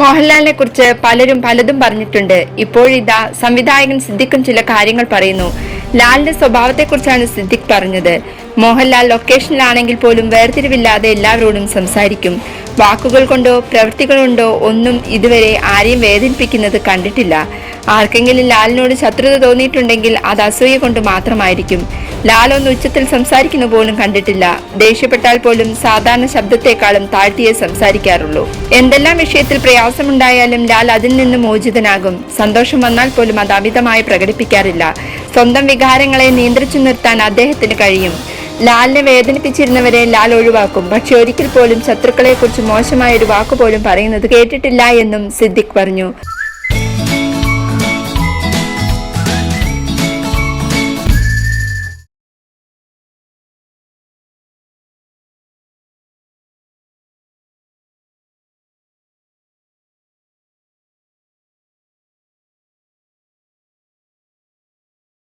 മോഹൻലാലിനെ കുറിച്ച് പലരും പലതും പറഞ്ഞിട്ടുണ്ട്. ഇപ്പോഴിതാ സംവിധായകൻ സിദ്ദിഖും ചില കാര്യങ്ങൾ പറയുന്നു. ലാലിന്റെ സ്വഭാവത്തെക്കുറിച്ചാണ് സിദ്ദിഖ് പറഞ്ഞത്. മോഹൻലാൽ ലൊക്കേഷനിലാണെങ്കിൽ പോലും വേർതിരിവില്ലാതെ എല്ലാവരോടും സംസാരിക്കും. വാക്കുകൾ കൊണ്ടോ പ്രവൃത്തികൾ കൊണ്ടോ ഒന്നും ഇതുവരെ ആരെയും വേദനിപ്പിക്കുന്നത് കണ്ടിട്ടില്ല. ആർക്കെങ്കിലും ലാലിനോട് ശത്രുത തോന്നിയിട്ടുണ്ടെങ്കിൽ അത് അസൂയ കൊണ്ട് മാത്രമായിരിക്കും. ലാൽ ഒന്ന് ഉച്ചത്തിൽ സംസാരിക്കുന്ന പോലും കണ്ടിട്ടില്ല. ദേഷ്യപ്പെട്ടാൽ പോലും സാധാരണ ശബ്ദത്തെക്കാളും താഴ്ത്തിയേ സംസാരിക്കാറുള്ളൂ. എന്തെല്ലാം വിഷയത്തിൽ പ്രയാസമുണ്ടായാലും ലാൽ അതിൽ നിന്ന് മോചിതനാകും. സന്തോഷം വന്നാൽ പോലും അത് അമിതമായി പ്രകടിപ്പിക്കാറില്ല. സ്വന്തം വികാരങ്ങളെ നിയന്ത്രിച്ചു നിർത്താൻ അദ്ദേഹത്തിന് കഴിയും. ലാലിനെ വേദനിപ്പിച്ചിരുന്നവരെ ലാൽ ഒഴിവാക്കും. പക്ഷെ ഒരിക്കൽ പോലും ശത്രുക്കളെ കുറിച്ച് മോശമായ ഒരു വാക്കുപോലും പറയുന്നത് കേട്ടിട്ടില്ല എന്നും സിദ്ദിഖ് പറഞ്ഞു.